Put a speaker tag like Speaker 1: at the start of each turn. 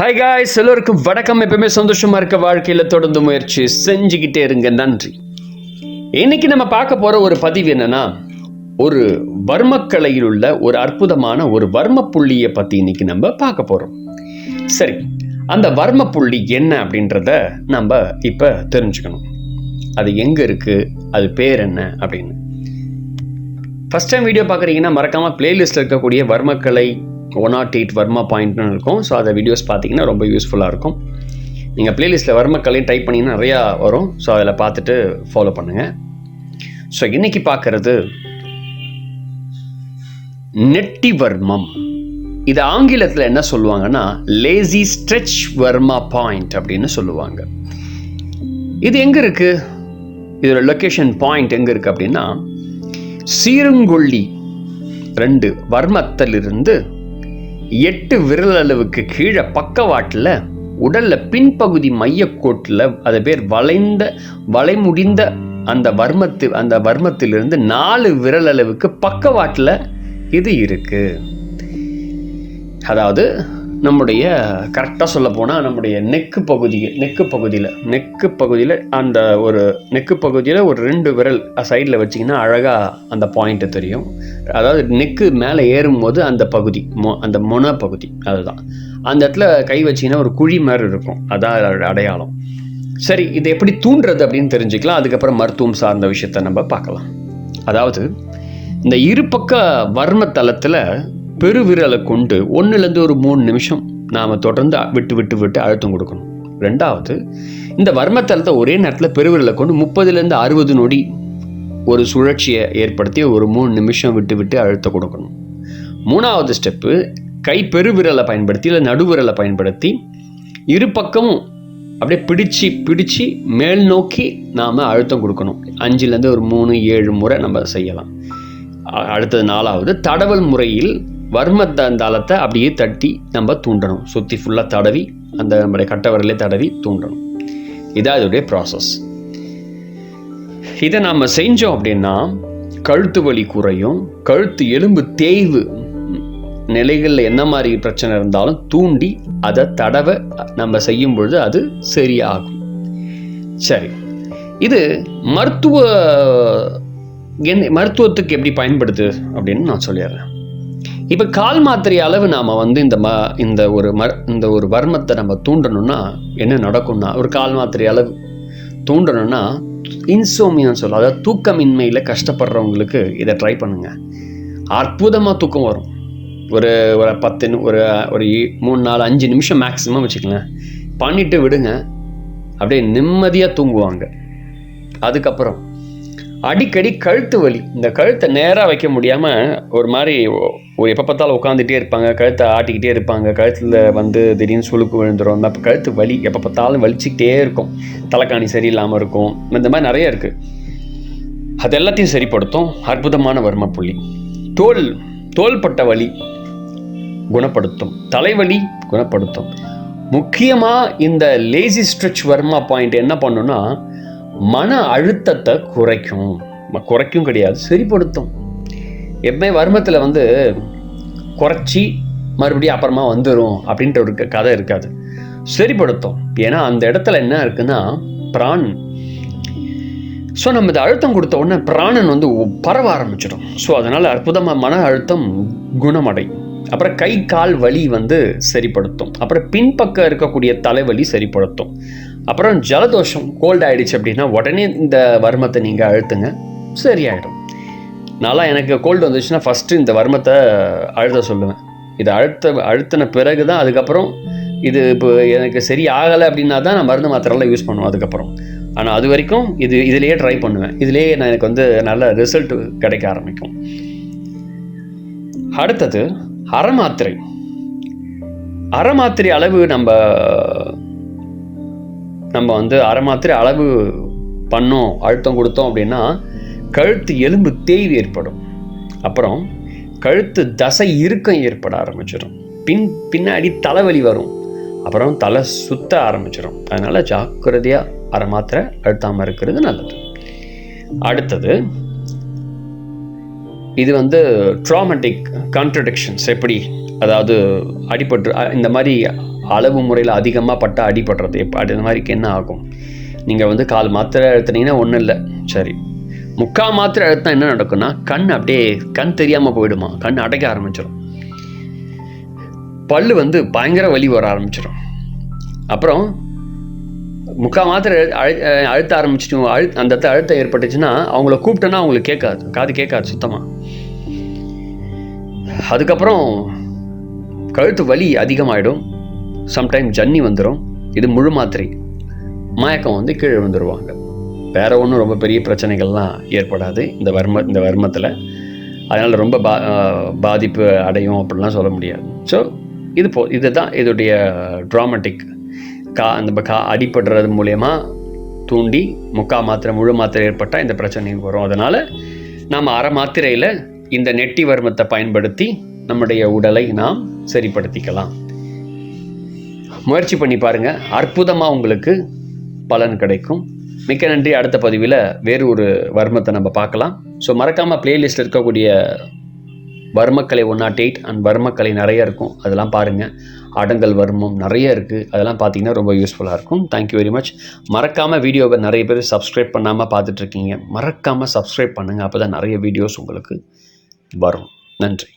Speaker 1: Hi guys எல்லோருக்கும் வணக்கம். எப்பவுமே சந்தோஷமா இருக்க வாழ்க்கையில் தொடர்ந்து முயற்சி செஞ்சுக்கிட்டே இருங்க. நன்றி. இன்னைக்கு நம்ம பார்க்க போற ஒரு பதிவு என்னன்னா ஒரு வர்மக்கலையில் உள்ள ஒரு அற்புதமான ஒரு வர்ம புள்ளியை பத்தி இன்னைக்கு நம்ம பார்க்க போறோம். சரி அந்த வர்ம புள்ளி என்ன அப்படின்றத நம்ம இப்ப தெரிஞ்சுக்கணும். அது எங்க இருக்கு? அது பேர் என்ன அப்படின்னு. ஃபஸ்ட் டைம் வீடியோ பார்க்குறீங்கன்னா மறக்காமல் பிளேலிஸ்ட்டில் இருக்கக்கூடிய வர்மக்கலை ஒன் நாட் எயிட் வர்மா பாயிண்ட்னு இருக்கும். ஸோ அதை வீடியோஸ் பார்த்தீங்கன்னா ரொம்ப யூஸ்ஃபுல்லாக இருக்கும். நீங்கள் ப்ளேலிஸ்ட்டில் வர்மக்கலை டைப் பண்ணிங்கன்னா நிறையா வரும். ஸோ அதில் பார்த்துட்டு ஃபாலோ பண்ணுங்கள் ஸோ இன்றைக்கி பார்க்குறது நெட்டி வர்மம். இது ஆங்கிலத்தில் என்ன சொல்லுவாங்கன்னா லேசி ஸ்ட்ரெச் வர்மா பாயிண்ட் அப்படின்னு சொல்லுவாங்க. இது எங்கே இருக்குது இதோட லொக்கேஷன் பாயிண்ட் எங்கே இருக்குது அப்படின்னா சீருங்கொல்லி ரெண்டு வர்மத்திலிருந்து எட்டு விரல் அளவுக்கு கீழே பக்கவாட்டில் உடலில் பின்பகுதி மையக்கோட்டில் அது பேர் வளைந்த வளைமுடிந்த அந்த வர்மத்து அந்த வர்மத்திலிருந்து நாலு விரல் அளவுக்கு பக்கவாட்டில் இது இருக்கு. அதாவது நம்முடைய கரெக்டாக சொல்ல போனால் நம்முடைய நெக்கு பகுதி நெக்கு பகுதியில் நெக்கு பகுதியில் அந்த ஒரு நெக்கு பகுதியில் ஒரு ரெண்டு விரல் சைடில் வச்சிங்கன்னா அழகாக அந்த பாயிண்ட்டு தெரியும். அதாவது நெக்கு மேலே ஏறும்போது அந்த பகுதி மொ அந்த மொன பகுதி அதுதான். அந்த இடத்துல கை வச்சிங்கன்னா ஒரு குழி மாதிரி இருக்கும். அதான் அடையாளம். சரி இது எப்படி தூண்டுறது அப்படின்னு தெரிஞ்சுக்கலாம். அதுக்கப்புறம் மருத்துவம் சார்ந்த விஷயத்த நம்ம பார்க்கலாம். அதாவது இந்த இருபக்க வர்ம தளத்தில் பெருவிரலை கொண்டு ஒன்றுலேருந்து ஒரு மூணு நிமிஷம் நாம் தொடர்ந்து விட்டு விட்டு விட்டு அழுத்தம் கொடுக்கணும். ரெண்டாவது இந்த வர்மத்தலத்தை ஒரே நேரத்தில் பெருவிரலை கொண்டு முப்பதுலேருந்து அறுபது நொடி ஒரு சுழற்சியை ஏற்படுத்தி ஒரு மூணு நிமிஷம் விட்டு விட்டு அழுத்தம் கொடுக்கணும். மூணாவது ஸ்டெப்பு கை பெருவிரலை பயன்படுத்தி இல்லை நடுவிரலை பயன்படுத்தி இரு பக்கமும் அப்படியே பிடிச்சு பிடிச்சு மேல் நோக்கி நாம் அழுத்தம் கொடுக்கணும். அஞ்சுலேருந்து ஒரு மூணு ஏழு முறை நம்ம செய்யலாம். அடுத்தது நாலாவது தடவல் முறையில் வர்மத்த தளத்தை அப்படியே தட்டி நம்ம தூண்டணும். சுற்றி ஃபுல்லாக தடவி அந்த நம்முடைய கட்டை தடவி தூண்டணும். இதான் இதோடைய ப்ராசஸ் இதை நாம் செஞ்சோம் அப்படின்னா கழுத்து வலி குறையும் கழுத்து எலும்பு தேய்வு நிலைகளில் என்ன மாதிரி பிரச்சனை இருந்தாலும் தூண்டி அதை தடவை நம்ம செய்யும் பொழுது அது சரியாகும். சரி. இது மருத்துவ என் மருத்துவத்துக்கு எப்படி பயன்படுது அப்படின்னு நான் சொல்லிடுறேன். இப்போ கால் மாத்திரை அளவு நாம் வந்து இந்த ம இந்த ஒரு ம இந்த ஒரு வர்மத்தை நம்ம தூண்டணும்னா என்ன நடக்கும்னா ஒரு கால் மாத்திரை அளவு தூண்டணும்னா இன்சோமியான்னு சொல்லலாம் அதாவது தூக்கமின்மையில் கஷ்டப்படுறவங்களுக்கு இதை ட்ரை பண்ணுங்க. அற்புதமாக தூக்கம் வரும். ஒரு ஒரு பத்து ஒரு ஒரு இ- மூணு நாலு அஞ்சு நிமிஷம் மேக்ஸிமம் வச்சுக்கலாம் பண்ணிட்டு விடுங்க. அப்படியே நிம்மதியாக தூங்குவாங்க. அதுக்கப்புறம் அடிக்கடி கழுத்து வலி. இந்த கழுத்தை நேராக வைக்க முடியாமல் ஒரு மாதிரி ஒரு எப்போ பார்த்தாலும் உட்காந்துட்டே இருப்பாங்க. கழுத்தை ஆட்டிக்கிட்டே இருப்பாங்க. கழுத்தில் வந்து திடீர்னு சுளுக்கு விழுந்துரும். அப்போ கழுத்து வலி எப்போ பார்த்தாலும் வலிச்சிக்கிட்டே இருக்கும். தலைக்காணி சரியில்லாமல் இருக்கும். இந்த மாதிரி நிறைய இருக்குது அது எல்லாத்தையும் சரிப்படுத்தும். அற்புதமான வர்ம புள்ளி. தோல் தோள்பட்ட வலி குணப்படுத்தும். தலைவலி குணப்படுத்தும். முக்கியமாக இந்த லேசி ஸ்ட்ரெச் வர்மா பாயிண்ட் என்ன பண்ணுன்னா மன அழுத்தத்தை குறைக்கும். குறைக்கும் கிடையாது சரிப்படுத்தும். எப்பவுமே வர்மத்தில் வந்து குறைச்சி மறுபடியும் அப்புறமா வந்துடும் அப்படின்ற ஒரு க- கதை இருக்காது. சரிப்படுத்தும். ஏன்னா அந்த இடத்துல என்ன இருக்குன்னா பிராண் ஸோ நம்ம இந்த அழுத்தம் கொடுத்த உடனே பிராணன் வந்து பரவ ஆரம்பிச்சிடும். ஸோ அதனால் அற்புதமாக மன அழுத்தம் குணமடையும். அப்புறம் கை கால் வலி வந்து சரிப்படுத்தும். அப்புறம் பின்பக்கம் இருக்கக்கூடிய தலைவலி சரிப்படுத்தும். அப்புறம் ஜலதோஷம் கோல்ட் ஆகிடுச்சு அப்படின்னா உடனே இந்த வர்மத்தை நீங்கள் அழுத்துங்க. சரியாயிடும். நான்லாம் எனக்கு கோல்டு வந்துச்சுன்னா ஃபஸ்ட்டு இந்த வர்மத்தை அழுத்த சொல்லுவேன். இதை அழுத்த அழுத்தின பிறகு தான் அதுக்கப்புறம் இது இப்போ எனக்கு சரி ஆகலை அப்படின்னா தான் நான் மருந்து மாத்திரைலாம் யூஸ் பண்ணுவேன் அதுக்கப்புறம். ஆனால் அது வரைக்கும் இது இதுலேயே ட்ரை பண்ணுவேன். இதுலேயே நான் எனக்கு வந்து நல்ல ரிசல்ட் கிடைக்க ஆரம்பிக்கும். அடுத்தது அறமாத்திரை. அறமாத்திரை அளவு நம்ம நம்ம வந்து அறமாத்திரை அளவு பண்ணோம் அழுத்தம் கொடுத்தோம் அப்படின்னா கழுத்து எலும்பு தேய்வு ஏற்படும். அப்புறம் கழுத்து தசை இறுக்கம் ஏற்பட ஆரம்பிச்சிடும் பின் பின்னாடி தலைவலி வரும். அப்புறம் தலை சுத்த ஆரம்பிச்சிடும் அதனால் ஜாக்கிரதையாக அரை மாத்திரை அழுத்தாமல் இருக்கிறது நல்லது. அடுத்தது இது வந்து ட்ராமெட்டிக் கான்ட்ரடிக்ஷன்ஸ் எப்படி? அதாவது அடிபட்டு இந்த மாதிரி அளவு முறையில் அதிகமாக பட்டா அடிபடுறது. எப்போ அது இந்த மாதிரிக்கு என்ன ஆகும்? நீங்கள் வந்து கால் மாத்திரை அழுத்துனீங்கன்னா ஒன்றும் இல்லை. சரி. முக்கால் மாத்திரை அழுத்தினா என்ன நடக்கும்னா கண் அப்படியே கண் தெரியாமல் போயிடுமா? கண் அடைக்க ஆரம்பிச்சிடும் பல்லு வந்து பயங்கர வலி வர ஆரம்பிச்சிடும் அப்புறம் முக்கால் மாத்திரை அழு அழுத்த ஆரம்பிச்சிட்டு அழு அந்த இடத்த அழுத்தம் ஏற்பட்டுச்சுன்னா அவங்கள கூப்பிட்டோன்னா அவங்களுக்கு கேட்காது. காது கேட்காது சுத்தமாக அதுக்கப்புறம் கழுத்து வலி அதிகமாகிடும் சம்டைம் ஜன்னி வந்துடும் இது முழு மாத்திரை. மயக்கம் வந்து கீழே வந்துடுவாங்க வேறு ஒன்றும் ரொம்ப பெரிய பிரச்சனைகள்லாம் ஏற்படாது. இந்த வர்ம இந்த வர்மத்தில். அதனால் ரொம்ப பா பாதிப்பு அடையும் அப்படிலாம் சொல்ல முடியாது. ஸோ இது போ இதுதான் இதோடைய ட்ராமட்டிக் கா அந்த கா அடிபடுறது மூலயமா தூண்டி முக்கா மாத்திரை முழு மாத்திரை ஏற்பட்டால் இந்த பிரச்சனை வரும். அதனால் நாம் அரை மாத்திரையில் இந்த நெட்டி வர்மத்தை பயன்படுத்தி நம்முடைய உடலை நாம் சரிப்படுத்திக்கலாம். முயற்சி பண்ணி பாருங்கள் அற்புதமாக உங்களுக்கு பலன் கிடைக்கும். மிக்க நன்றி. அடுத்த பதிவில் வேறு ஒரு வர்மத்தை நம்ம பார்க்கலாம். ஸோ மறக்காமல் பிளேலிஸ்ட் இருக்கக்கூடிய வர்மக்கலை ஒன் நாட் எயிட் அண்ட் வர்மக்கலை நிறைய இருக்கும். அதெல்லாம் பாருங்கள் அடங்கல் வர்மம் நிறைய இருக்குது அதெல்லாம் பார்த்தீங்கன்னா ரொம்ப யூஸ்ஃபுல்லாக இருக்கும். தேங்க்யூ வெரி மச் மறக்காமல் வீடியோவை நிறைய பேர் சப்ஸ்கிரைப் பண்ணாமல் பார்த்துட்ருக்கீங்க மறக்காமல் சப்ஸ்கிரைப் பண்ணுங்கள் அப்போ தான் நிறைய வீடியோஸ் உங்களுக்கு வரும். நன்றி.